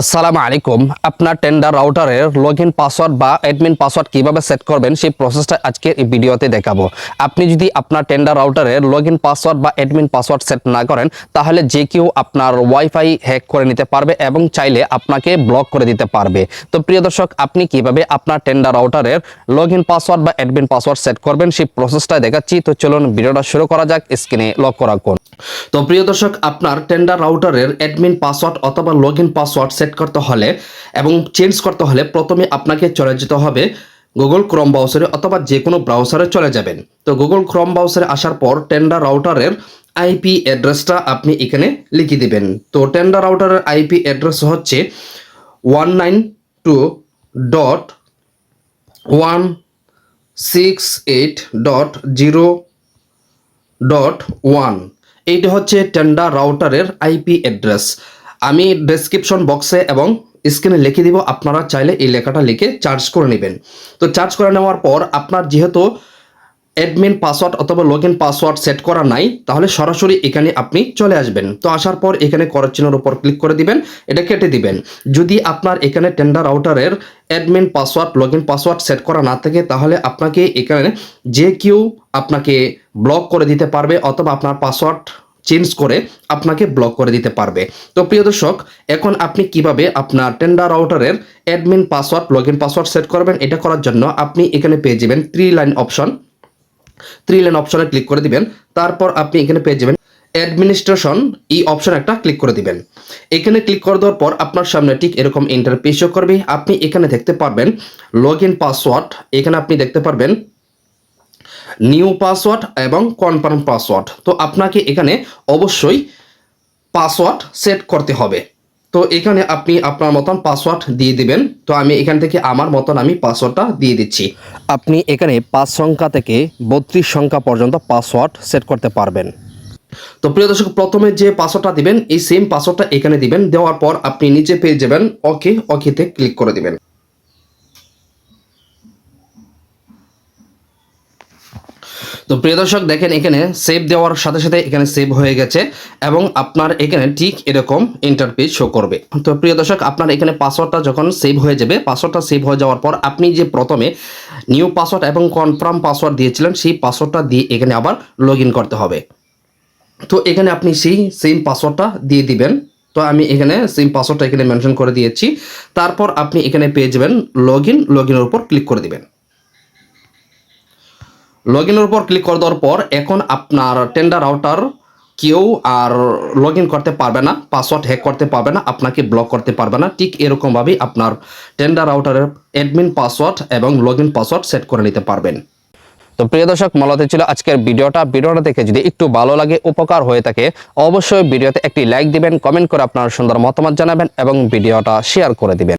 আসসালামু আলাইকুম। আপনার টেন্ডার রাউটারের লগ ইন পাসওয়ার্ড বা অ্যাডমিন পাসওয়ার্ড কীভাবে সেট করবেন সেই প্রসেসটা আজকে এই ভিডিওতে দেখাবো। আপনি যদি আপনার টেন্ডার রাউটারের লগ ইন পাসওয়ার্ড বা অ্যাডমিন পাসওয়ার্ড সেট না করেন, তাহলে যে কেউ আপনার ওয়াইফাই হ্যাক করে নিতে পারবে এবং চাইলে আপনাকে ব্লক করে দিতে পারবে। তো প্রিয় দর্শক, আপনি কীভাবে আপনার টেন্ডার রাউটারের লগ ইন পাসওয়ার্ড বা অ্যাডমিন পাসওয়ার্ড সেট করবেন সেই প্রসেসটা দেখাচ্ছি। তো চলুন ভিডিওটা শুরু করা যাক স্ক্রিনে লক্ষ্য রাখুন। তো প্রিয় দর্শক, আপনার টেন্ডার রাউটারের অ্যাডমিন পাসওয়ার্ড অথবা লগ ইন পাসওয়ার্ড সেট করতে হলে এবং চেঞ্জ করতে হলে প্রথমে আপনাকে চলে যেতে হবে গুগল ক্রম ব্রাউজারে অথবা যে কোনো ব্রাউজারে চলে যাবেন। তো গুগল ক্রোম ব্রাউজারে আসার পর টেন্ডার রাউটারের আইপি অ্যাড্রেসটা আপনি এখানে লিখে দিবেন। তো টেন্ডার রাউটারের আইপি অ্যাড্রেস হচ্ছে one nine two dot one six eight dot zero dot one. এইটা হচ্ছে টেন্ডার রাউটারের আইপি অ্যাড্রেস। আমি ডেসক্রিপশন বক্সে এবং স্ক্রিনে লিখে দিব, আপনারা চাইলে এই লেখাটা লিখে চার্জ করে নেবেন। তো চার্জ করে নেওয়ার পর আপনার যেহেতু অ্যাডমিন পাসওয়ার্ড অথবা লগ ইন পাসওয়ার্ড সেট করা নাই, তাহলে সরাসরি এখানে আপনি চলে আসবেন। তো আসার পর এখানে করার চিহ্নের উপর ক্লিক করে দিবেন, এটা কেটে দিবেন। যদি আপনার এখানে Tenda আউটারের admin password log in password set করা না থাকে, তাহলে আপনাকে এখানে যে কেউ আপনাকে ব্লক করে দিতে পারবে অথবা আপনার পাসওয়ার্ড চেঞ্জ করে আপনাকে ব্লক করে দিতে পারবে। তো প্রিয় দর্শক, এখন আপনি কীভাবে আপনার Tenda আউটারের admin password log in password set করবেন? এটা করার জন্য আপনি এখানে পেয়ে যাবেন three line option three line অপশনে ক্লিক করে দিবেন। তারপর আপনি এখানে পেয়ে যাবেন অ্যাডমিনিস্ট্রেশন এই অপশন একটা ক্লিক করে দিবেন। এখানে ক্লিক করে দেওয়ার পর আপনার সামনে ঠিক এরকম ইন্টারপেজ শো করবে। আপনি এখানে দেখতে পারবেন লগ ইন পাসওয়ার্ড এখানে আপনি দেখতে পারবেন নিউ পাসওয়ার্ড এবং কনফার্ম পাসওয়ার্ড। তো আপনাকে এখানে অবশ্যই পাসওয়ার্ড সেট করতে হবে। তো এখানে আপনি আপনার মতন পাসওয়ার্ড দিয়ে দিবেন। তো আমি এখান থেকে আমার মতন আমি পাসওয়ার্ডটা দিয়ে দিচ্ছি। আপনি এখানে পাঁচ সংখ্যা থেকে বত্রিশ সংখ্যা পর্যন্ত পাসওয়ার্ড সেট করতে পারবেন। তো প্রিয় দর্শক, প্রথমে যে পাসওয়ার্ডটা দিবেন, এই সেম পাসওয়ার্ডটা এখানে দিবেন। দেওয়ার পর আপনি নিচে পেয়ে যাবেন ওকে, ওকেতে ক্লিক করে দিবেন। তো প্রিয় দর্শক, দেখেন এখানে সেভ দেওয়ার সাথে সাথে এখানে সেভ হয়ে গেছে এবং আপনার এখানে ঠিক এরকম ইন্টারপেজ শো করবে। তো প্রিয় দর্শক, আপনার এখানে পাসওয়ার্ডটা যখন সেভ হয়ে যাবে পাসওয়ার্ডটা সেভ হয়ে যাওয়ার পর আপনি যে প্রথমে নিউ পাসওয়ার্ড এবং কনফার্ম পাসওয়ার্ড দিয়েছিলেন, সেই পাসওয়ার্ডটা দিয়ে এখানে আবার লগ করতে হবে। তো এখানে আপনি সেই সেম পাসওয়ার্ডটা দিয়ে দিবেন। তো আমি এখানে সেম পাসওয়ার্ডটা এখানে মেনশন করে দিয়েছি। তারপর আপনি এখানে পেয়ে যাবেন লগ ইন লগ ইনের উপর ক্লিক করে দিবেন। লগ ইনের উপর ক্লিক করে দেওয়ার পর এখন আপনার টেন্ডার আউটার কেউ আর লগ ইন করতে পারবে না পাসওয়ার্ড হ্যাক করতে পারবে না, আপনাকে ব্লক করতে পারবে না। ঠিক এরকমভাবেই আপনার টেন্ডার আউটারের অ্যাডমিন পাসওয়ার্ড এবং লগ ইন পাসওয়ার্ড সেট করে নিতে পারবেন। তো প্রিয় দর্শক, মূলত ছিল আজকের ভিডিওটা। ভিডিওটা দেখে যদি একটু ভালো লাগে, উপকার হয়ে থাকে, অবশ্যই ভিডিওতে একটি লাইক দিবেন কমেন্ট করে আপনার সুন্দর মতামত জানাবেন এবং ভিডিওটা শেয়ার করে দিবেন।